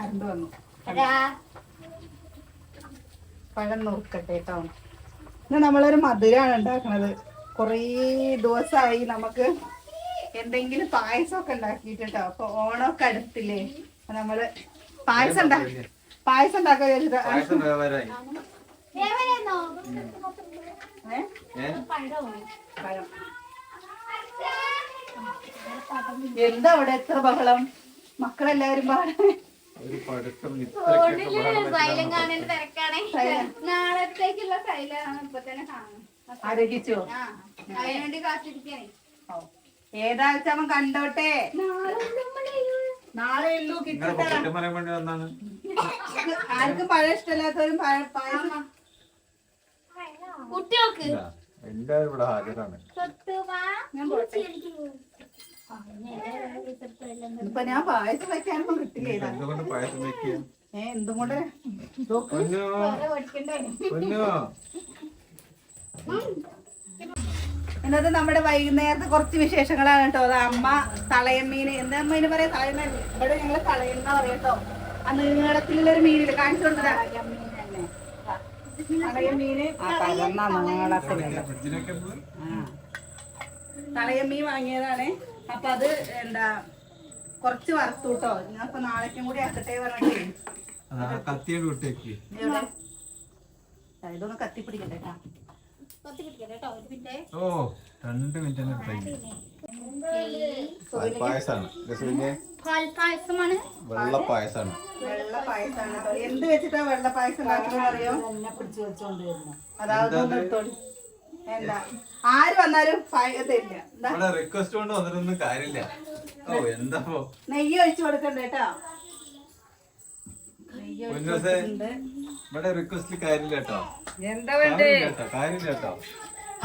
Current വന്നു. പഴം നോക്കട്ടെ കേട്ടോ ഇന്ന് നമ്മളൊരു മധുരമാണ് ഉണ്ടാക്കണത്. കുറേ ദിവസമായി നമുക്ക് എന്തെങ്കിലും പായസമൊക്കെ ഉണ്ടാക്കിയിട്ട് കേട്ടോ അപ്പൊ ഓണമൊക്കെ അടുത്തില്ലേ. നമ്മൾ പായസം പായസം ഉണ്ടാക്കാൻ എന്താ അവിടെ എത്ര ബഹളം? മക്കളെല്ലാവരും പാടെ ഒരു നാളത്തേക്കുള്ള ഇപ്പൊ തന്നെ കാണുന്നത്. ആരോഗ്യിച്ചോ? ആ അതിനുവേണ്ടി കാത്തിരിക്കണേ ഏതാ വെച്ചാ അവൻ കണ്ടോട്ടെ? നാളെ ഉള്ളൂ ആർക്കും പഴം ഇഷ്ടമില്ലാത്തവരും കുട്ടികൾക്ക്? എല്ലാവരും ഇവിടെ ഹാജരാണ്. ഞാൻ പോട്ടെ. ഇപ്പൊ ഞാൻ പായസം വെക്കാനൊന്നും കിട്ടില്ല. എന്തുകൊണ്ട് പായസം വെക്കുക? ഏ എന്തുകൊണ്ട്? ഇന്നത്തെ നമ്മുടെ വൈകുന്നേരത്തെ കുറച്ച് വിശേഷങ്ങളാണ് കേട്ടോ. അത് അമ്മ തളയമ്മീന്. എന്താ അമ്മ ഇതിന് പറയാ? തളയമ്മ ഇവിടെ ഞങ്ങൾ തളയെന്ന പറയട്ടോ ആ നീളത്തിലുള്ള ഒരു മീനിൽ കാണിച്ചു കൊടുത്തതാ. തളയമ്മീന്. ഫ്രിഡ്ജിലൊക്കെ പോയി തളയമ്മീൻ വാങ്ങിയതാണ്. അപ്പൊ അത് എന്താ കുറച്ച് വറുത്തു കേട്ടോ ഞാൻ ഇപ്പൊ നാളേക്കും കൂടി ആക്കട്ടെ പറഞ്ഞിട്ടേ. ആ കത്തിയോട് വിട്ടേക്ക്. ഇതൊന്ന് കത്തിപ്പിടിക്കട്ടെ കേട്ടാ. ഓ രണ്ട് മിനിറ്റ് പായസമാണ്. വെള്ള പായസാണ്. വെള്ള പായസമാണ് എന്ത് വെച്ചിട്ടാ വെള്ള പായസം ഉണ്ടാക്കുന്നത് അറിയോ? അതാവുന്ന നിർത്തോളി എന്താ? ആര് വന്നാലും തരില്ല ഇവിടെ റിക്വസ്റ്റ് കൊണ്ട് വന്നിട്ടൊന്നും കാര്യമില്ല. ഓ എന്താ പോ നെയ്യ് ഒഴിച്ചു കൊടുക്കണ്ട കേട്ടോ നെയ്യ് ഒഴിച്ച് പൊന്നൂസേ കൊടുക്കുന്നുണ്ട്. ഇവിടെ റിക്വസ്റ്റിൽ കാര്യമില്ല കേട്ടോ എന്താ കാര്യമില്ല കേട്ടോ കാര്യമില്ല കേട്ടോ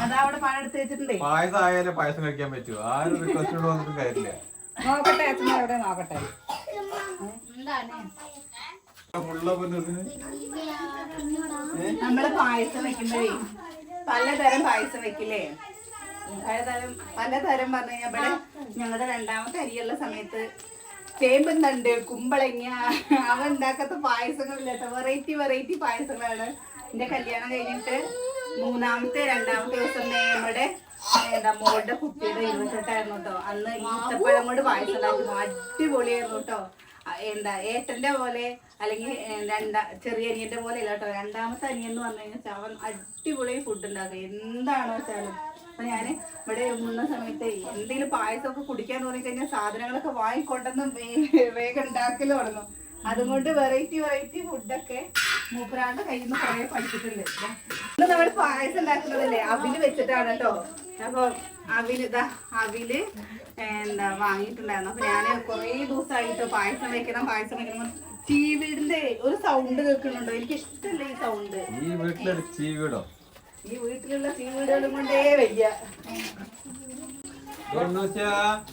അതാ അവിടെ പഴം എടുത്ത് വെച്ചിട്ടുണ്ടേ. പായസം ആയാലേ പായസം കഴിക്കാൻ പറ്റൂ. ആരും റിക്വസ്റ്റ് കൊണ്ട് വന്നിട്ടും കാര്യമില്ല. നോക്കട്ടെ അച്ഛൻ എവിടെ നോക്കട്ടെ. ഫുള്ള നമ്മൾ പായസം വെക്കുമ്പോഴേ പലതരം പായസം വെക്കില്ലേ? പലതരം പലതരം പറഞ്ഞു കഴിഞ്ഞാൽ ഇവിടെ ഞങ്ങളുടെ രണ്ടാമത്തെ അരിയുള്ള സമയത്ത് ചേമ്പും തണ്ട് കുമ്പളങ്ങ അവ ഉണ്ടാക്കാത്ത പായസങ്ങളില്ല വെറൈറ്റി വെറൈറ്റി പായസങ്ങളാണ്. എന്റെ കല്യാണം കഴിഞ്ഞിട്ട് മൂന്നാമത്തെ രണ്ടാമത്തെ ദിവസം നമ്മുടെ എന്താ മോളുടെ കുട്ടിയുടെ ഇരുപത്തെട്ടായിരുന്നു കേട്ടോ. അന്ന് ഈത്തപ്പഴം കൊണ്ട് പായസം ഉണ്ടായിരുന്നു അടിപൊളിയായിരുന്നു കേട്ടോ. എന്താ ഏട്ടന്റെ പോലെ അല്ലെങ്കിൽ രണ്ടാ ചെറിയ അനിയന്റെ പോലെ അല്ല കേട്ടോ. രണ്ടാമത്തെ അനിയൻ എന്ന് പറഞ്ഞു കഴിഞ്ഞാൽ അവൻ അടിപൊളി ഫുഡ് ഉണ്ടാക്കുക എന്താണോ വെച്ചാലും. അപ്പൊ ഞാൻ ഇവിടെ ഉണ്ണുന്ന സമയത്ത് എന്തെങ്കിലും പായസമൊക്കെ കുടിക്കാന്ന് പറഞ്ഞു കഴിഞ്ഞാൽ സാധനങ്ങളൊക്കെ വാങ്ങിക്കൊണ്ടെന്ന് വേഗം ഉണ്ടാക്കൽ തുടങ്ങും. അതുകൊണ്ട് വെറൈറ്റി വെറൈറ്റി ഫുഡൊക്കെ മൂപ്പരാണ്ട് കയ്യിൽ നിന്ന് കുറെ പഠിച്ചിട്ടുണ്ട്. ഇന്ന് നമ്മൾ പായസം ഉണ്ടാക്കുന്നതല്ലേ? അവിൽ വെച്ചിട്ടാണ് കേട്ടോ അപ്പൊ അവിൽ ഇതാ അവിൽ എന്താ വാങ്ങിയിട്ടുണ്ടായിരുന്നു. അപ്പൊ ഞാൻ കുറേ ദിവസമായിട്ട് പായസം വെക്കണം പായസം വെക്കണം ചീവീടിന്റെ ഒരു സൗണ്ട് കേൾക്കുന്നുണ്ടോ? എനിക്ക് ഇഷ്ടമല്ല ഈ സൗണ്ട് ഈ വീട്ടിലൊരു ചീവിടോ? ഈ വീട്ടിലുള്ള ചീവീടുകളും കൊണ്ടേ വയ്യ.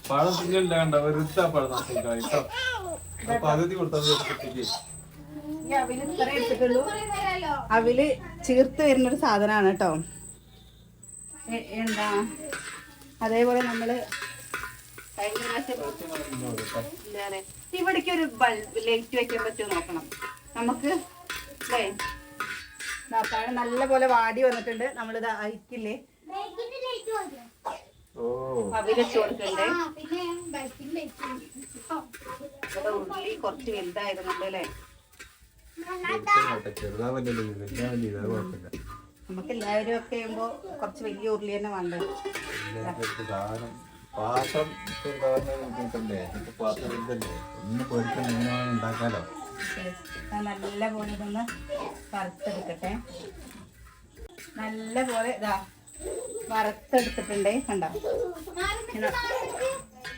പഴം തിന്നണ്ട കണ്ട വെറുതെ പഴം കേട്ടോ. പകുതി അവിൽ ചീർത്ത് വരുന്ന ഒരു സാധനമാണ് കേട്ടോ എന്താ? അതേപോലെ നമ്മൾ ഇവിടേക്ക് ഒരു ബൾബ് ലൈറ്റ് വെക്കാൻ പറ്റുമോ നോക്കണം. നമുക്ക് അല്ലേ നല്ല പോലെ വാടി വന്നിട്ടുണ്ട്. നമ്മളിത് അയക്കില്ലേ അവിലെച്ച് കൊടുക്കണ്ടേ പിന്നെ ബൈക്കിൽ ഇവിടെ ഉള്ളി കുറച്ച് അല്ലേ? നമുക്ക് എല്ലാവരും ഒക്കെ ആകുമ്പോ കുറച്ച് വലിയ ഉരുളി തന്നെ സാധനം. പാത്രം ഉണ്ടാക്കാലോ. നല്ല പോലെ ഇതൊന്ന് വറുത്തെടുക്കട്ടെ. നല്ല പോലെ ഇതാ വറുത്തെടുത്തിട്ടുണ്ടേ. കണ്ടോ? ഇങ്ങനെ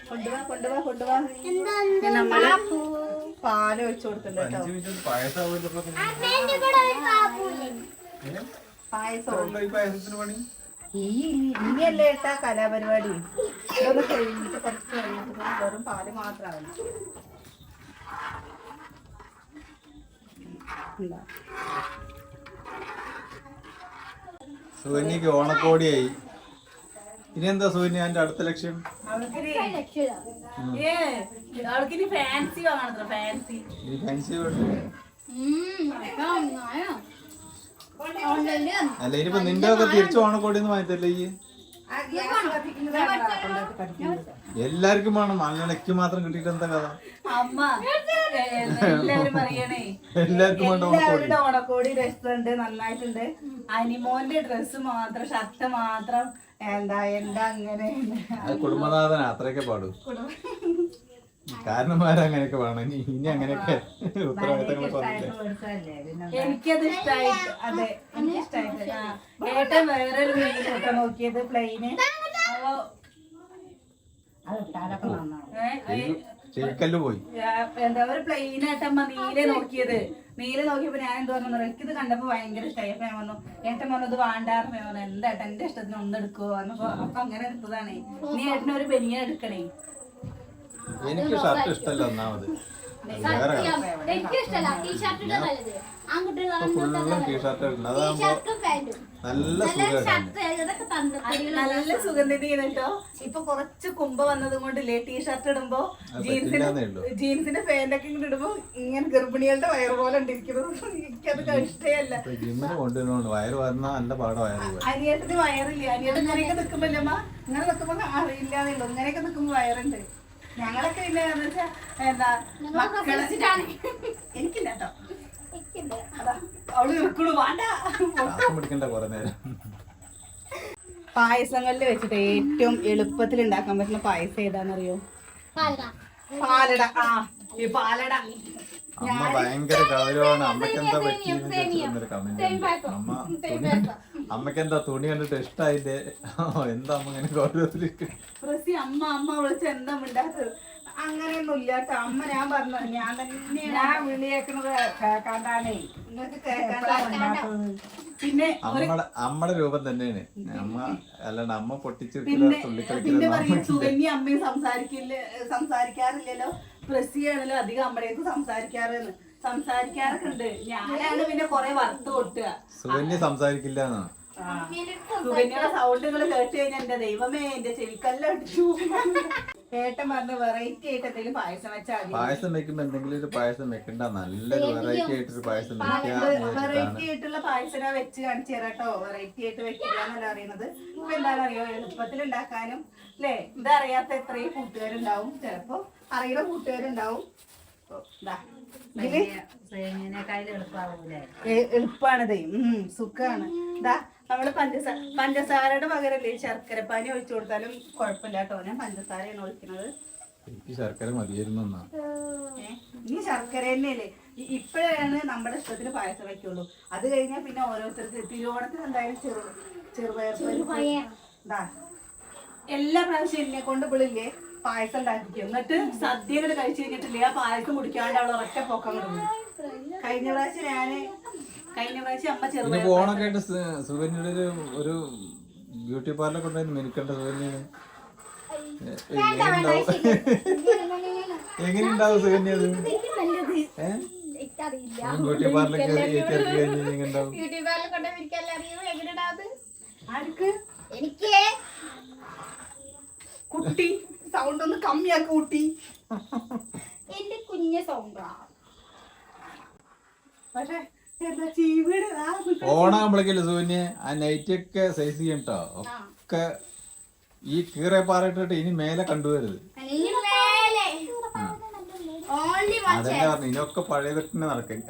കൊണ്ടുവാ കൊണ്ടുവാ കൊണ്ടുവാ. ഇനി നമ്മൾ പാൽ ഒഴിച്ചു കൊടുത്തിട്ടുണ്ട് കേട്ടോ. അഞ്ച് മിനിറ്റ് പായസം. ഈ ഇനിയല്ലേ ഏട്ടാ കലാപരിപാടി? ഇതൊന്ന് കഴിഞ്ഞിട്ട് കുറച്ച് കഴിഞ്ഞിട്ട് വെറും പാൽ മാത്രമാണ് എന്താ സുകന്യക്ക് ഓണക്കോടിയായി. ഇനി എന്താ സൂര്യ എന്റെ അടുത്ത ലക്ഷ്യം? അവൾക്കിനി രക്ഷിതാ ഏ അവൾക്കിനി ഫാൻസി വാങ്ങണത്ര ഫാൻസി ഈ ഫാൻസി വേണ്ട? ഓൺലൈനിൽ അല്ല ഇനിയിപ്പോ നിന്റെ ഒക്കെ തിരിച്ചു ഓണക്കോടിന്ന് വാങ്ങിത്തല്ലേ ഈ എല്ലാവർക്കും വേണം. അങ്ങനെക്ക് മാത്രം കിട്ടിയിട്ട് എന്താ കഥ? അമ്മ പറയണേ. എല്ലാവർക്കും വേണ്ട ഓണക്കോടി. എല്ലാവരുടെ ഓണക്കോടി രസമുണ്ട് നന്നായിട്ടുണ്ട്. അനിമോന്റെ ഡ്രസ്സ് മാത്രം ഷർട്ട് മാത്രം. എന്താ എന്താ അങ്ങനെ? അത് കുടുംബനാഥന അത്രയൊക്കെ പാടൂ. കാരണന്മാരങ്ങനെയൊക്കെ വേണം ഇനി അങ്ങനെയൊക്കെ ഉത്തരവാദിത്തങ്ങൾ പറഞ്ഞില്ലേ? എനിക്കത് ഇഷ്ടമായി അതെ എനിക്ക് ഇഷ്ടമായിട്ട് ഏട്ടൻ വേറൊരു വീഡിയോ നോക്കിയത് പ്ലെയിന്. ചെവിക്കല്ല് പോയി. എന്താ ഒരു പ്ലെയിൻ ഏട്ടൻ നീല നോക്കിയത്. നീല നോക്കിയപ്പോ ഞാൻ എന്ത് പറഞ്ഞു എനിക്കിത് കണ്ടപ്പോ ഭയങ്കര ഇഷ്ടമായി അപ്പൊ ഞാൻ പറഞ്ഞു ഏട്ടൻ പറഞ്ഞു ഇത് വേണ്ടായിരുന്നു ഞാൻ പറഞ്ഞു എന്താ ഏട്ടൻ എന്റെ ഇഷ്ടത്തിന് ഒന്നെടുക്കുവോ? അപ്പൊ അപ്പൊ അങ്ങനെ എടുത്തതാണ് നീ ഏട്ടനൊരു ഒരു ബനിയൻ എടുക്കണേ. എനിക്ക് ഷർട്ട് ഇഷ്ടമല്ല ഒന്നാമത് ഫുള്ളും ടീഷർട്ട് ഇടുന്നത് അതാകുമ്പോ നല്ല നല്ല സുഗന്ധിയാണ് കേട്ടോ. ഇപ്പൊ കുറച്ച് കുമ്പ വന്നത് കൊണ്ടില്ലേ ടീഷർട്ട് ഇടുമ്പോ ജീൻസിന്റെ ജീൻസിന്റെ പാന്റൊക്കെ ഇങ്ങോട്ട് ഇടുമ്പോ ഇങ്ങനെ ഗർഭിണികളുടെ വയറ് പോലെ ഉണ്ടിരിക്കുന്നത്. എനിക്കത് ഇഷ്ടമല്ല. ജിമ്മിന് കൊണ്ടുവരുന്നോണ്ട് വയറ് വന്നാൽ നല്ല പാട വയറ് അനിയത്തിന് വയറില്ല? അനിയത്തിന് ഇങ്ങനെയൊക്കെ നിക്കുമ്പല്ലേ അമ്മ? ഇങ്ങനെ നിക്കുമ്പോ അറിയില്ലാതെ ഉള്ളു. ഇങ്ങനെയൊക്കെ നിക്കുമ്പോ വയറുണ്ട്. ഞങ്ങളൊക്കെ പിന്നെ എന്ന് എന്താ മക്കളെ എനിക്കില്ല കേട്ടോ അതാ അവൾ നിൽക്കണു വേണ്ട. ശ്വാസം പിടിക്കണ്ട കുറെ നേരം. പായസങ്ങളിൽ വെച്ചിട്ട് ഏറ്റവും എളുപ്പത്തിൽ ഉണ്ടാക്കാൻ പറ്റുന്ന പായസം ഏതാണെന്നറിയോ പാലട. പാലട. ആ ഈ പാലട. അമ്മ ഭയങ്കര ഗൗരവമാണ്. അമ്മയ്ക്ക് എന്താ പറ്റിയെന്നൊരു കമന്റ് ഉണ്ട് അമ്മ തുണി അമ്മയ്ക്ക് എന്താ തുണി കണ്ടിട്ട് ഇഷ്ടായില്ലേ? എന്താ അമ്മ ഇങ്ങനെ ഗൗരവത്തിൽ പ്രസി അമ്മ അമ്മ വിളിച്ച എന്താ മിണ്ടാത്തത്? അങ്ങനെയൊന്നും ഇല്ല അമ്മ ഞാൻ പറഞ്ഞു ഞാൻ തന്നെ ഞാൻ വിളിയേക്കണത് കേൾക്കാണ്ടാണേ. നിങ്ങൾക്ക് കേൾക്കാണ്ടാണ് പിന്നെ അമ്മടെ രൂപം തന്നെയാണ്. അമ്മ അല്ലാണ്ട് അമ്മ പൊട്ടിച്ചിരിക്കുന്ന പിന്നെ പിന്നെ തുള്ളിക്കളിക്കുന്ന പറയും സുകന്യ അമ്മയും സംസാരിക്കില്ല സംസാരിക്കാറില്ലല്ലോ. പ്രസിയാണല്ലോ അധികം അമ്മടേക്ക് സംസാരിക്കാറെന്ന്. സംസാരിക്കാറൊക്കെ ഉണ്ട് ഞാനാണ് പിന്നെ കൊറേ വറുത്ത് കൊട്ടുക. സുകന്യ സംസാരിക്കില്ല എന്നാ സൗണ്ട് സൗണ്ടുകൾ കേട്ട് കഴിഞ്ഞാൽ എന്റെ ദൈവമേ എന്റെ ചെവിക്കല്ലോ അടിച്ചു. ഏട്ടൻ പറഞ്ഞ വെറൈറ്റി ആയിട്ട് എന്തെങ്കിലും പായസം വെച്ചാൽ പായസം വെക്കുമ്പോ എന്തെങ്കിലും ഒരു പായസം വെക്കണ്ട. നല്ലൊരു വെറൈറ്റി ആയിട്ടൊരു പായസം വെറൈറ്റി ആയിട്ടുള്ള പായസം വെച്ച് കാണിച്ചു തരാട്ടോ വെറൈറ്റി ആയിട്ട് വെക്കുക എന്നല്ല അറിയുന്നത് ഇപ്പൊ എന്താണെന്നറിയോ? എളുപ്പത്തിൽ ഉണ്ടാക്കാനും അല്ലേ ഇതറിയാത്ത എത്രയും കൂട്ടുകാരുണ്ടാവും. ചിലപ്പോ അറിയുന്ന കൂട്ടുകാരുണ്ടാവും. എളുപ്പാണിത്. ഉം സുഖാണ്. ഇതാ നമ്മൾ പഞ്ചസാര പഞ്ചസാരയുടെ പകരല്ലേ ശർക്കര പാനി ഒഴിച്ചു കൊടുത്താലും കുഴപ്പമില്ല കേട്ടോ. ഞാൻ പഞ്ചസാരയാണ് ഒഴിക്കുന്നത്. എനിക്ക് ശർക്കര മതിയായിരുന്നു ഇനി ശർക്കര തന്നെയല്ലേ. ഇപ്പോഴാണ് നമ്മുടെ ഇഷ്ടത്തിന് പായസം വെക്കുള്ളൂ. അത് കഴിഞ്ഞാൽ പിന്നെ ഓരോരുത്തർക്ക് തിരുവോണത്തിന് എന്തായാലും ചെറു ചെറുപയർ ദാ. എല്ലാ പ്രാവശ്യം എന്നെ കൊണ്ട് ഇവിളില്ലേ പായസം ഉണ്ടാക്കി എന്നിട്ട് സദ്യ കൂടെ കഴിച്ചു കഴിഞ്ഞിട്ടില്ലേ? ആ പായസം കുടിക്കാണ്ട് അവൾ ഒറ്റ പൊക്കം കൊടുക്കും കഴിഞ്ഞ പ്രാവശ്യം ഞാൻ കഴിഞ്ഞ പ്രാവശ്യം അമ്മ ചെറിയ ഫോണൊക്കെ ഓണൊക്കെ ആയിട്ട് സു- ഒരു ഒരു ബ്യൂട്ടി പാർലർ കൊണ്ടുപോയി മിനുക്കണ്ട എങ്ങനെയുണ്ടാവും? എങ്ങനെ ഉണ്ടാവും സുകന്യ അത്? ബ്യൂട്ടി പാർലറിൽ കയറി കഴിഞ്ഞാൽ എങ്ങനെ ഉണ്ടാവും യൂട്യൂബിൽ കൊണ്ട് എനിക്കല്ല അറിയോ എങ്ങനെയുണ്ടാവും ആർക്ക്? എനിക്ക് കുട്ടി സൗണ്ട് ഒന്ന് കമ്മിയാക്കി കുട്ടി. എന്റെ കുഞ്ഞ സൗണ്ടാ പക്ഷെ ഓണാകുമ്പോഴേക്കല്ലേ സുകന്യ ആ നൈറ്റ് ഒക്കെ സൈസ് ചെയ്യട്ടോ ഒക്കെ ഈ കീറെ പാറിട്ടിട്ട് ഇനി മേലെ കണ്ടുവരുത് ഇനി മേലെ. ഓൺലി അതെന്നെ പറഞ്ഞു ഇനിയൊക്കെ പഴയ തന്നെ നടക്കും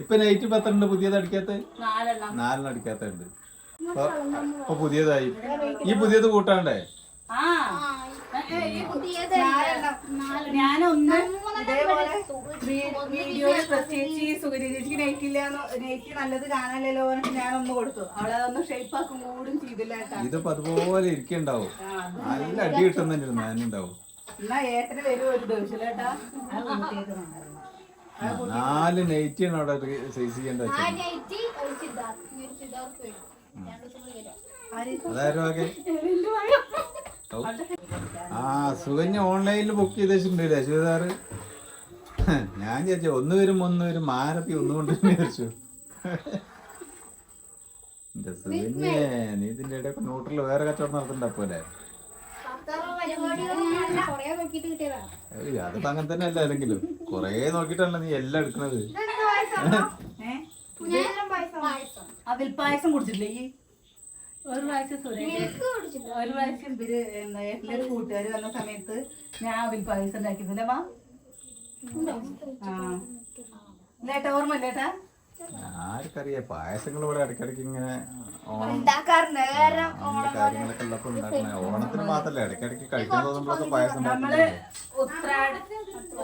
ഇപ്പൊ നൈറ്റ് പത്തുണ്ട് പുതിയത് അടിക്കാത്ത? നാലെണ്ണം. അടിക്കാത്തുണ്ട് ഇപ്പൊ ഇപ്പൊ പുതിയതായി. ഈ പുതിയത് കൂട്ടാണ്ടേ? ആ. ഞാനൊന്ന് വീഡിയോയിൽ പ്രത്യേകിച്ച് ഈ സുഗരി ചേച്ചിക്ക് നെയ്റ്റ് ഇല്ല നെയ്റ്റ് നല്ലത് കാണാനല്ലോ എന്ന് ഞാനൊന്ന് കൊടുത്തു. അവളെ ഒന്ന് ഷേപ്പ് ആക്കും കൂടും ചെയ്തില്ല ഇതിപ്പോ അതുപോലെ ഇരിക്കണ്ടാവും. നല്ല അടി കിട്ടുന്നുണ്ട് ഞാനുണ്ടാവും എന്നാ ഏട്ടന് വരും ഒരു ദിവസം കേട്ടാ നാല് നെയ്റ്റിയാണ് അവിടെ സൈസ് ചെയ്യേണ്ട ആ ആ സുകന്യ ഓൺലൈനിൽ ബുക്ക് ചെയ്ത് അശ്വതാറ് ഞാൻ ചേച്ചി ഒന്ന് വരും ഒന്ന് വരും മാരപ്പി ഒന്ന് കൊണ്ട് വിചാരിച്ചു. എന്റെ സുവിനെ നീ ഇതിന്റെ ഇടയൊക്കെ ന്യൂട്രൽ വേറെ കച്ചവടം നടത്തണ്ട പോലെ. അതിപ്പോ അങ്ങനെ തന്നെ അല്ല അല്ലെങ്കിലും കൊറേ നോക്കിട്ടല്ല നീ എല്ലാം എടുക്കണത്. ഏ? പായസം. അതിൽ പായസം കുടിച്ചിട്ടില്ലേ ഈ? ഒരു പ്രാവശ്യം സുരേഷ് ഒരു പ്രാവശ്യം ഇവർ എന്താ എന്റെ ഒരു കൂട്ടുകാർ വന്ന സമയത്ത് ഞാൻ അതിൽ പായസം ഉണ്ടാക്കിയിരുന്നില്ല മാ ആ. ഇല്ലേട്ടാ ഓർമ്മ ഇല്ലേട്ടാ? ആർക്കറിയാം പായസങ്ങൾ ഇവിടെ ഇടയ്ക്കിടയ്ക്ക് ഇങ്ങനെ കാര്യങ്ങളൊക്കെ ഉള്ളപ്പോ ഉണ്ടാക്കണേ ഓണത്തിന് മാത്രല്ല ഇടയ്ക്കിടയ്ക്ക് കഴിക്കാൻ തോന്നുമ്പോഴൊക്കെ പായസം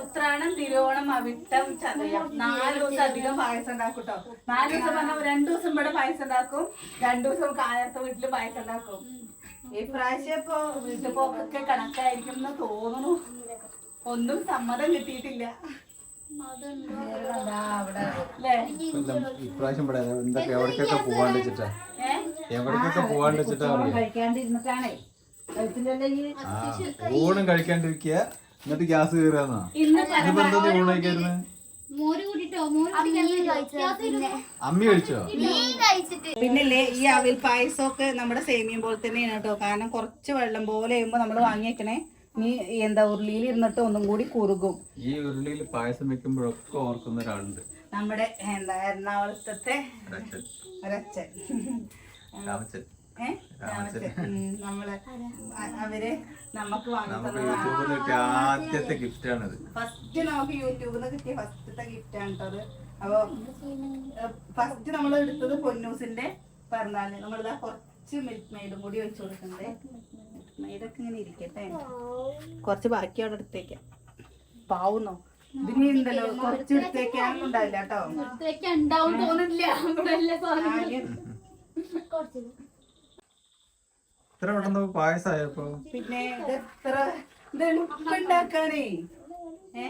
ഉത്രാടം തിരുവോണം അവിട്ടം ചതയം. നാല് ദിവസം അധികം പായസം ഉണ്ടാക്കും കേട്ടോ നാല് ദിവസം പറഞ്ഞാൽ രണ്ടു ദിവസം ഇവിടെ പായസം ഉണ്ടാക്കും. രണ്ടു ദിവസം കാലത്ത് വീട്ടിൽ പായസം ഉണ്ടാക്കും. ഈ പ്രാവശ്യം ഇപ്പൊ വീട്ടിൽ പോക്കൊക്കെ കണക്കായിരിക്കും എന്ന് തോന്നുന്നു. ഒന്നും സമ്മതം കിട്ടിയിട്ടില്ല. ഇപ്രാവശ്യം ഇവിടെ എന്തൊക്കെ എവിടേക്കൊക്കെ പോവാണ്ട് വെച്ചിട്ടാ? എവിടേക്കൊക്കെ പോവാണ്ട് വെച്ചിട്ടാ ഊണും കഴിക്കാണ്ടിരിക്കുക എന്നിട്ട് ഗ്യാസ് കയറുകയെന്നാ ഇന്ന് ഇതിപ്പോ എന്താ നീ ഊണ് കഴിക്കായിരുന്നു? മോര് കൂട്ടിട്ടോ? മോര് അമ്മി കഴിച്ചോ? പിന്നില്ലേ ഈ അവിൽ പായസമൊക്കെ നമ്മുടെ സേമിയം പോലെ തന്നെയാണ് കേട്ടോ. കാരണം കുറച്ച് വെള്ളം പോലെ ആകുമ്പോ നമ്മൾ വാങ്ങി വെക്കണേ നീ എന്താ ഉരുളിയിൽ ഇരുന്നിട്ട് ഒന്നും കൂടി കുറുകും. ഈ ഉരുളിയിൽ പായസം വെക്കുമ്പോഴൊക്കെ ഓർക്കുന്ന ഒരാളുണ്ട്. നമ്മുടെ എന്താ എറണാകുളത്തെ ഒരച്ഛൻ. നമ്മൾ അവർ നമുക്ക് ആദ്യത്തെ ഗിഫ്റ്റ് ആണിത് ഫസ്റ്റ് നമുക്ക് യൂട്യൂബിൽ നിന്ന് കിട്ടിയ ഫസ്റ്റത്തെ ഗിഫ്റ്റ് ആണ് അപ്പൊ ഫസ്റ്റ് നമ്മൾ എടുത്തത് പൊന്നൂസിന്റെ പറഞ്ഞാൽ നമ്മളിതാ കുറച്ച് മിൽക്ക് മെയ്ഡും കൂടി ഒഴിച്ചു കൊടുക്കണ്ടേ മെയ്ഡൊക്കെ ഇങ്ങനെ ഇരിക്കട്ടെ. കുറച്ച് ബാക്കി അവിടെ എടുത്തേക്കാം. പാവുന്നോ ഇതിന് ഉണ്ടല്ലോ കുറച്ച് എടുത്തേക്കാനൊന്നും ഉണ്ടാവില്ല കേട്ടോ. ഇതൊക്കെ ഉണ്ടാവും തോന്നില്ല ഇത്ര പെട്ടെന്ന് പായസായപ്പോ പിന്നെ ഇത് എത്ര? ഇത് എളുപ്പുണ്ടാക്കാനേ ഏ?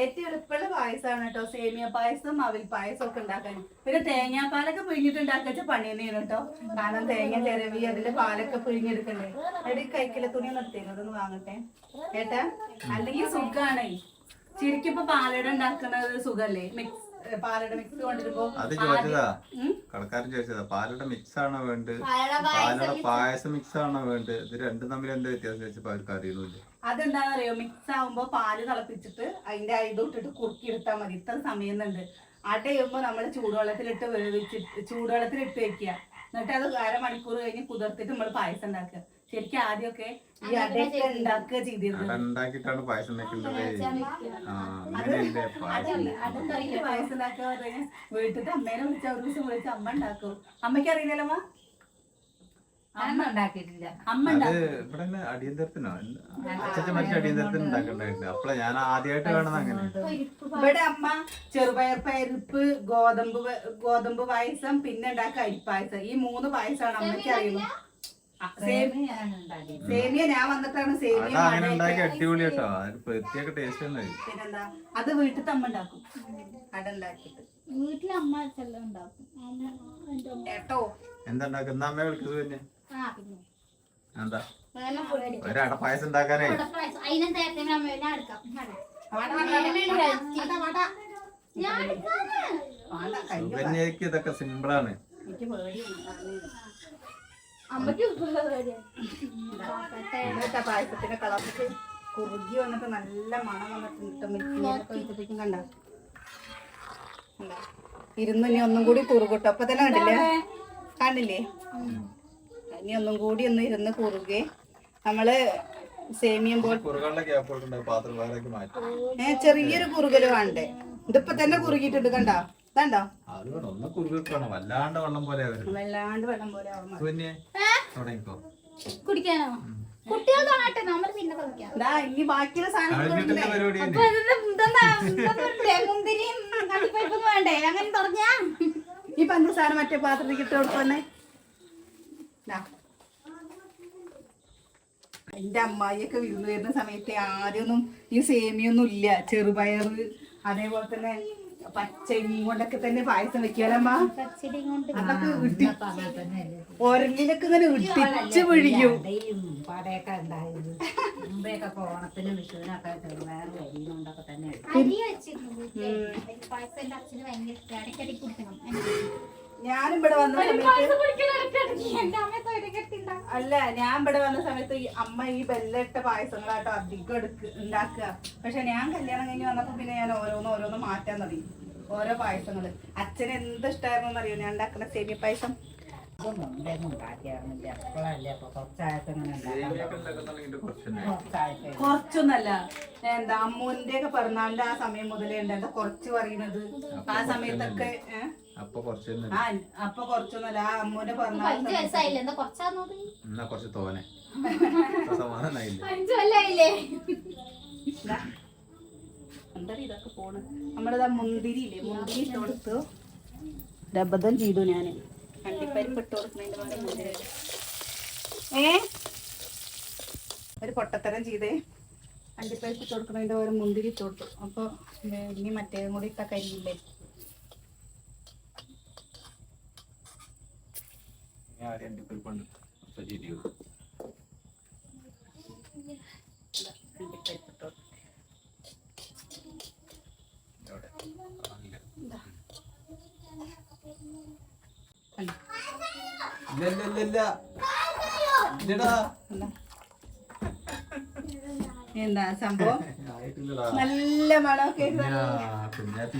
ഏറ്റവും എളുപ്പമുള്ള പായസമാണ് കേട്ടോ. സേമിയ പായസം അവിൽ പായസം ഒക്കെ ഉണ്ടാക്കാൻ. പിന്നെ തേങ്ങാപ്പാലൊക്കെ പിഴിഞ്ഞിട്ട് ഉണ്ടാക്കിച്ച പണി തന്നെയാണ് കേട്ടോ. കാരണം തേങ്ങ ചിരവി അതിൽ പാലൊക്കെ പിഴിഞ്ഞെടുക്കണ്ടേ എടി കൈക്കിലെ തുണി നിർത്തിയിരുന്നു അതൊന്ന് വാങ്ങട്ടെ. ഏട്ടാ അല്ലെങ്കിൽ സുഖാണ്. ശരിക്കിപ്പോ ഇപ്പൊ പാലട ഉണ്ടാക്കുന്നത് സുഖല്ലേ? മിക്സ് പാലട മിക്സ് കൊണ്ടിരുമ്പോ അത് ചോദിച്ചതാ. കടക്കാരൻ ചോദിച്ചതാ പാലട മിക്സ് ആണോ വേണ്ടത്? പാലട പായസം മിക്സ് ആണോ വേണ്ടത്? ഇത് രണ്ടും തമ്മിൽ എന്താ വ്യത്യാസം? വെച്ചപ്പോ അവർക്ക് അറിയുന്നില്ല അതെന്താണെന്നറിയോ മിക്സ് ആവുമ്പോൾ പാൽ തിളപ്പിച്ചിട്ട് അതിന്റെ ഇത് ഇട്ടിട്ട് കുറുക്കി എടുത്താൽ മതി. ഇത്ര സമയം ഉണ്ട് അട ചെയ്യുമ്പോ നമ്മൾ ചൂടുവെള്ളത്തിലിട്ട് വേവിച്ചിട്ട് ചൂടുവെള്ളത്തിലിട്ട് വെക്കുക. എന്നിട്ട് അത് അരമണിക്കൂർ കഴിഞ്ഞ് കുതിർത്തിട്ട് നമ്മൾ പായസം ഉണ്ടാക്കുക. ശരിക്കും ആദ്യമൊക്കെ ഈ അടയൊക്കെ ഉണ്ടാക്കുക ചെയ്തിരുന്നത്. പായസം ആ ഉണ്ടാക്കുക വീട്ടിൽ അമ്മേനെ വിളിച്ച ഒരു ദിവസം വിളിച്ച് അമ്മ ഉണ്ടാക്കും. അമ്മയ്ക്ക് അറിയില്ലല്ലോ അമ്മ ഉണ്ടാക്കിയിട്ടില്ല. അമ്മ അത് ഉണ്ടാക്കും ഇവിടെ തന്നെ അടിയന്തരത്തിനോ അച്ഛൻ മറ്റേ അടിയന്തരത്തിന് ഉണ്ടാക്കണ്ടായിട്ടുണ്ട് അപ്പളാ ഞാൻ ആദ്യമായിട്ട് കാണുന്നത് അങ്ങനെ. ഇവിടെ അമ്മ ചെറുപയർ പരിപ്പ് ഗോതമ്പ് ഗോതമ്പ് പായസം പിന്നെ ഉണ്ടാക്കുക അരിപ്പായസം. ഈ മൂന്ന് പായസമാണ് അമ്മയ്ക്ക് അറിയുന്നത് സേമിയ ഞാൻ വന്നിട്ടാണ് സേമിയ അങ്ങനെ ഉണ്ടാക്കി. മഴയൊക്കെ- അടിപൊളി കേട്ടോ. അതിന് പ്രത്യേക ടേസ്റ്റ് പിന്നെന്താ? അത് വീട്ടിൽ തമ്മ ഉണ്ടാക്കും. അട ചെല്ലം ഉണ്ടാക്കും. എന്താ ഉണ്ടാക്കുന്ന അമ്മയെ വിളിക്കുന്നത് പിന്നെ? എന്താ? ഒരട പായസം ഉണ്ടാക്കാനേ. സുകന്യക്ക് ഇതൊക്കെ സിമ്പിളാണ് പായസത്തിന്റെ കളറിട്ട് കുറുകി വന്നിട്ട് നല്ല മണം വന്നിട്ടുണ്ട് കണ്ട? ഇരുന്ന് ഇനി ഒന്നും കൂടി കുറുകൂട്ടോ അപ്പൊ തന്നെ കണ്ടില്ലേ? കണ്ടില്ലേ? ഇനി ഒന്നും കൂടി ഒന്ന് ഇരുന്ന് കുറുകെ. നമ്മൾ സേമിയം ഏ ചെറിയൊരു കുറുകൽ വേണ്ടേ? ഇതിപ്പോ തന്നെ കുറുകിയിട്ടുണ്ട് കണ്ടോ? കണ്ടോ? വല്ലാണ്ട് വെള്ളം പോലെ വല്ലാണ്ട് വെള്ളം പോലെ കുടിക്കാനോ? ഇനി ബാക്കിയുള്ള സാധനം ഈ പഞ്ചസാര മറ്റേ പാത്രത്തിൽ ഇട്ട് കൊടുക്കുന്നെ എന്റെ അമ്മായിയൊക്കെ വിരുന്ന് വരുന്ന സമയത്ത് ആരൊന്നും ഈ സേമിയൊന്നും ഇല്ല. ചെറുപയർ അതേപോലെ തന്നെ പച്ചരിയും കൊണ്ടൊക്കെ തന്നെ പായസം വെക്കാലമ്മ ഒരലിലൊക്കെ ഇങ്ങനെ ഇട്ടിച്ച് പിഴിയും. ഞാനും ഇവിടെ വന്ന സമയത്ത് അല്ല ഞാൻ ഇവിടെ വന്ന സമയത്ത് ഈ അമ്മ ഈ ബെല്ലിട്ട പായസങ്ങളാട്ടോ അധികം എടുക്ക ഉണ്ടാക്കുക. പക്ഷെ ഞാൻ കല്യാണം കഴിഞ്ഞ് വന്നപ്പോ പിന്നെ ഞാൻ ഓരോന്ന് ഓരോന്ന് മാറ്റാൻ തുടങ്ങി. ഓരോ പായസങ്ങൾ. അച്ഛന് എന്ത് ഇഷ്ടമായിരുന്നു അറിയോ ഞാൻ ഉണ്ടാക്കുന്ന സേമിയ പായസം. കൊറച്ചൊന്നല്ല. എന്താ അമ്മൂന്റെ ഒക്കെ പിറന്നാളിന്റെ ആ സമയം മുതലേ ഉണ്ടായിരുന്നു കൊറച്ച് പറയുന്നത്. ആ സമയത്തൊക്കെ ഏ? അപ്പൊ കുറച്ച് തന്നെ. ആ അപ്പൊ കുറച്ചൊന്നല്ല ആ അമ്മൂന്റെ പിറന്നാൾ അഞ്ചു വയസ്സായില്ലേ? എന്താ കുറച്ചാന്നത് എന്നാ കുറച്ച് തോനെ. ഇപ്പൊ സമാധാനായില്ലേ അഞ്ചു കൊല്ലായില്ലേ? എന്താ ഇതൊക്കെ പോണ്? നമ്മളിതാ മുന്തിരി ഇല്ലേ മുന്തിരി ഇട്ട് കൊടുത്തു. ഡബദം ചെയ്തു ഞാൻ. അണ്ടിപ്പരിപ്പ് ഇട്ട് കൊടുക്കുന്നതിന്റെ പകരം മുന്തിരി ഏ? ഒരു പൊട്ടത്തരം ചെയ്തേ. അണ്ടിപ്പരിപ്പ് ഇട്ട് കൊടുക്കുന്നതിന്റെ പകരം മുന്തിരി ഇട്ട് കൊടുത്തു. അപ്പൊ ഇനി മറ്റേതും കൂടി ഇട്ട കരിയില്ലേ ഞാൻ ആദ്യം അണ്ടിപ്പരിപ്പുണ്ട്. അപ്പൊ ശരിയോ? അണ്ടിപ്പരിപ്പ് ഇട്ട് കൊടുത്തു ഇവിടെ. ആയില്ല. കണ്ടോ? ഇല്ല ഇല്ല ഇല്ലടാ എന്താ? സംഭവം? നല്ല മണമൊക്കെ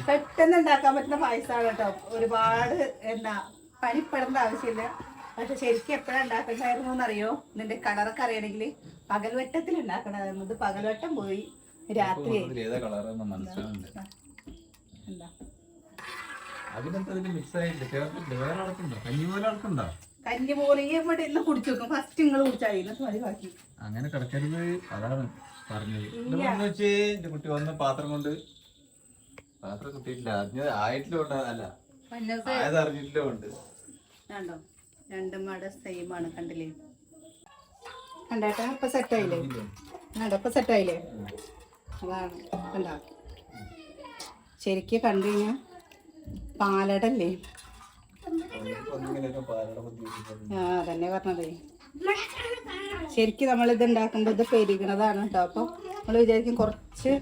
പെട്ടെന്ന് ഉണ്ടാക്കാൻ പറ്റുന്ന പായസമാണ് കേട്ടോ. ഒരുപാട് എന്താ പനിപ്പെടേണ്ട ആവശ്യമില്ല. പക്ഷെ ശരിക്കും എപ്പോഴാണ് ഉണ്ടാക്കണ്ടായിരുന്നു എന്നറിയോ? ഇതിന്റെ കളറൊക്കെ അറിയണമെങ്കിൽ പകൽവെട്ടത്തിൽ ഉണ്ടാക്കണമായിരുന്നു ഇത് പകൽവട്ടം പോയി രാത്രി ഇന്ന് കുടിച്ചു നോക്കും. ഫസ്റ്റ് നിങ്ങൾ അങ്ങനെ കിടക്കരുത്. അതാണ് പറഞ്ഞത്. കുട്ടി വന്ന് പാത്രം കൊണ്ട് പാത്രം കിട്ടിയിട്ടില്ല അറിഞ്ഞത് ആയിട്ടില്ല അല്ല. അറിഞ്ഞിട്ടില്ല ഉണ്ട് രണ്ടും മട സെയിം ആണ് കണ്ടില്ലേ? കണ്ടേട്ടാ ഇപ്പൊ സെറ്റ് ആയില്ലേ? കണ്ടോ ഇപ്പൊ സെറ്റ് ആയില്ലേ? അതാണ് കണ്ടോ? ശരിക്കും കണ്ടു കഴിഞ്ഞാൽ പാലടല്ലേ? ആ അതന്നെ പറഞ്ഞതേ. ശരിക്കും നമ്മൾ ഇത് ഉണ്ടാക്കുമ്പോൾ ഇത് പെരുകണതാണ് കേട്ടോ അപ്പോൾ നമ്മൾ വിചാരിക്കും കുറച്ച്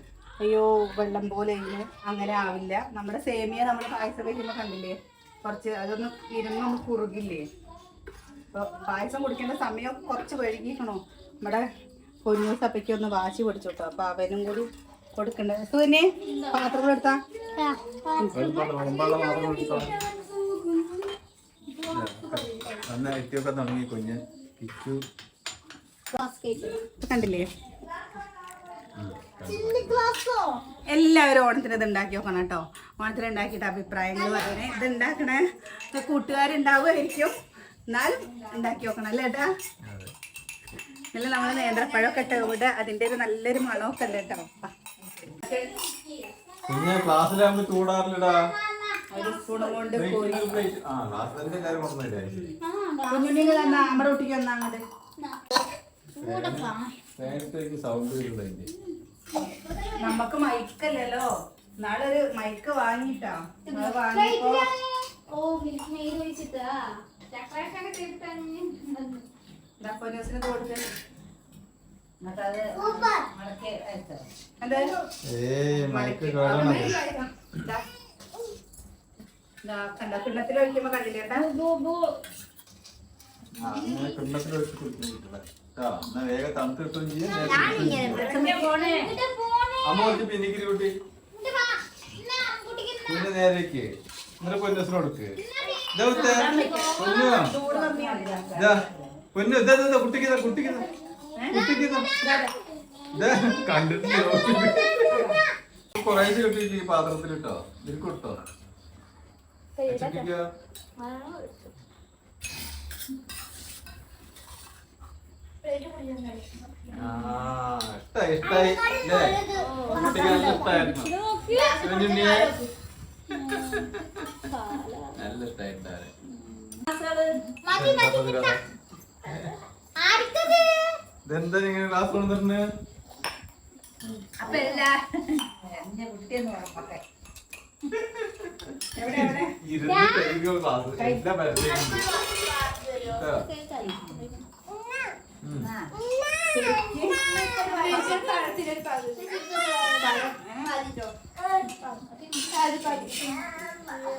അയ്യോ വെള്ളം പോലെ അങ്ങനെ ആവില്ല. നമ്മുടെ സേമിയ നമ്മൾ പായസം വയ്ക്കുമ്പോൾ കണ്ടില്ലേ? കുറച്ച് അതൊന്ന് ഇരുന്നൊന്ന് കുറുകില്ലേ? അപ്പോൾ പായസം കുടിക്കേണ്ട സമയം കുറച്ച് വഴുകിയിട്ടണോ നമ്മുടെ പൊന്നു സപ്പയ്ക്ക് ഒന്ന് വാശി പിടിച്ചു കേട്ടോ അവനും കൂടി കൊടുക്കണ്ടേ. സുനെ പാത്രങ്ങൾ എടുത്താ? കണ്ടില്ലേ? എല്ലാവരും ഓണത്തിന് ഇത് ഉണ്ടാക്കി നോക്കണം കേട്ടോ ഓണത്തിന് ഉണ്ടാക്കിയിട്ട് അഭിപ്രായങ്ങൾ പറയണേ. ഇത് ഉണ്ടാക്കണേ. കൂട്ടുകാരുണ്ടാവുമായിരിക്കും. എന്നാലും ഉണ്ടാക്കി നോക്കണം അല്ലേ ഏട്ടാ? നല്ല നമ്മൾ നേന്ത്രപ്പഴമൊക്കെ ഇട്ട് ഇവിടെ അതിന്റെ ഒരു നല്ലൊരു മണമൊക്കെ ഉണ്ട് കേട്ടോ. നമ്മക്ക് ക്ലാസ്സിലാകുമ്പോ ചൂടാറില്ലടാ. ഒരു കൊണ്ട് കുഞ്ഞുണ്ണിക്ക് തന്നാ തന്നാ അങ്ങോട്ട് നമുക്ക് മൈക്കല്ലല്ലോ നാളെ ഒരു മൈക്ക് വാങ്ങിട്ടാ. വാങ്ങി വാങ്ങിയപ്പോ ഓ മിൽക്ക് മെയ്ഡ് ഒഴിച്ചിട്ടാ കണ്ടില്ലേ എന്നാ വേഗം തണുത്ത് കിട്ടുകയും ചെയ്യും. അമ്മ കുറച്ച് പിന്നിക്കിരി കൂട്ടി. പിന്നെ നേരേക്ക്. എന്നിട്ട് പൊന്നസിനോടുക്ക്. പൊന്നു. ഇതാ പൊന്നു. ഇതാ ഇതാ, ഇതാ കുട്ടിക്ക് ഇതാ കുട്ടിക്ക് ഇതാ കുട്ടിക്ക് ഇതാ ഇതാ കണ്ടിട്ടില്ല. കുറേശ്ശെ ഈ പാത്രത്തിൽ ഇട്ടോ? ഇതിൽ ആ ഇഷ്ടായി ഇഷ്ടായി. ഇഷ്ടായിരുന്നു. നല്ല ഇഷ്ടായിട്ടാണ് ഇതെന്താ നിങ്ങൾ ക്ലാസ് കൊണ്ടുവരുന്നത് അപ്പൊ എല്ലാ എന്റെ കുട്ടിയെന്ന് പറഞ്ഞെ ക്ലാസ്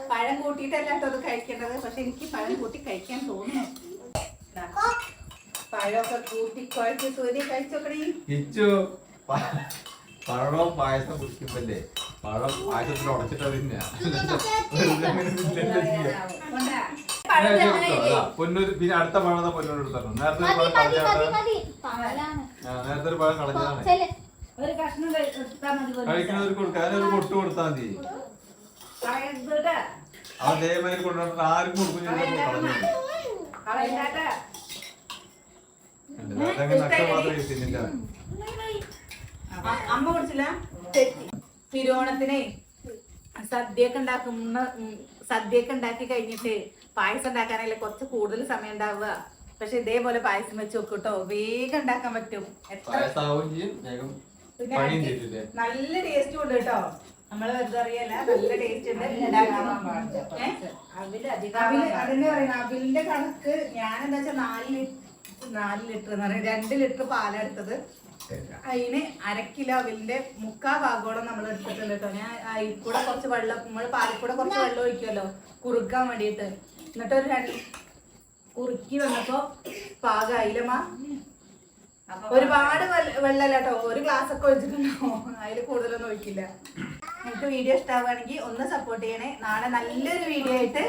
പഴം കൂട്ടിയിട്ടല്ല കേട്ടോ അത് കഴിക്കേണ്ടത്. പക്ഷെ എനിക്ക് പഴം കൂട്ടി കഴിക്കാൻ തോന്നുന്നു. പഴമൊക്കെ കൂട്ടി കുഴച്ച് സൂര്യ കഴിച്ചോക്കടി പഴവും പായസം കുടിക്കുമ്പല്ലേ പഴം പായസത്തിൽ ഉടച്ചിട്ട് തന്നെ പൊന്നൂര് പിന്നെ അടുത്ത പഴം ദാ പൊന്നൂര് എടുത്തോ നേരത്തെ ഒരു പഴം ആ, നേരത്തെ ഒരു പഴം കളഞ്ഞതാണ്. കഴിക്കുന്നവർക്ക് കൊടുക്കുക അതിനൊരു പൊട്ട് കൊടുത്താൽ മതി. ആ അതേമാതിരി കൊണ്ടുവന്നിട്ട് ആർക്കും കൊടുക്കും അമ്മ കുടിച്ചില്ല തിരുവോണത്തിനെ സദ്യയൊക്കെ ഉണ്ടാക്കുന്ന സദ്യയൊക്കെ ഉണ്ടാക്കി കഴിഞ്ഞിട്ട് പായസം ഉണ്ടാക്കാനല്ലേ കുറച്ച് കൂടുതൽ സമയം ഉണ്ടാവുക. പക്ഷെ ഇതേപോലെ പായസം വെച്ച് നോക്കൂട്ടോ. വേഗം ഉണ്ടാക്കാൻ പറ്റും. പിന്നെ നല്ല ടേസ്റ്റ് ഉണ്ട് കേട്ടോ. നമ്മൾ വെറുതെ അറിയല്ല നല്ല ടേസ്റ്റ് ഉണ്ട്. അതിന്റെ പറയുന്നത് അവിലിന്റെ കണക്ക് ഞാൻ എന്താ വെച്ചാൽ നാല് ലിറ്റർ നാല് ലിറ്റർ എന്ന് പറയുന്നത് രണ്ട് ലിറ്റർ പാലെടുത്തത് അതിന് അരക്കിലോ കിലോ അവിലിന്റെ മുക്കാ ഭാഗോളം നമ്മൾ എടുത്തിട്ടുണ്ട് കേട്ടോ. ഞാൻ അതിൽ കൂടെ കുറച്ച് വെള്ളം നമ്മൾ പാലിൽ കൂടെ കുറച്ച് വെള്ളം ഒഴിക്കുമല്ലോ കുറുക്കാൻ വേണ്ടിയിട്ട്. എന്നിട്ട് ഒരു രണ്ട് കുറുക്കി വന്നപ്പോ പാകമായില്ലമ്മ അപ്പൊ ഒരുപാട് വെള്ള- വെള്ളമല്ല കേട്ടോ. ഒരു ഗ്ലാസ് ഒക്കെ ഒഴിച്ചിട്ടുണ്ടോ? അതിൽ കൂടുതലൊന്നും ഒഴിക്കില്ല. നിങ്ങൾക്ക് വീഡിയോ ഇഷ്ടമാവുകയാണെങ്കിൽ ഒന്ന് സപ്പോർട്ട് ചെയ്യണേ. നാളെ നല്ലൊരു വീഡിയോ ആയിട്ട്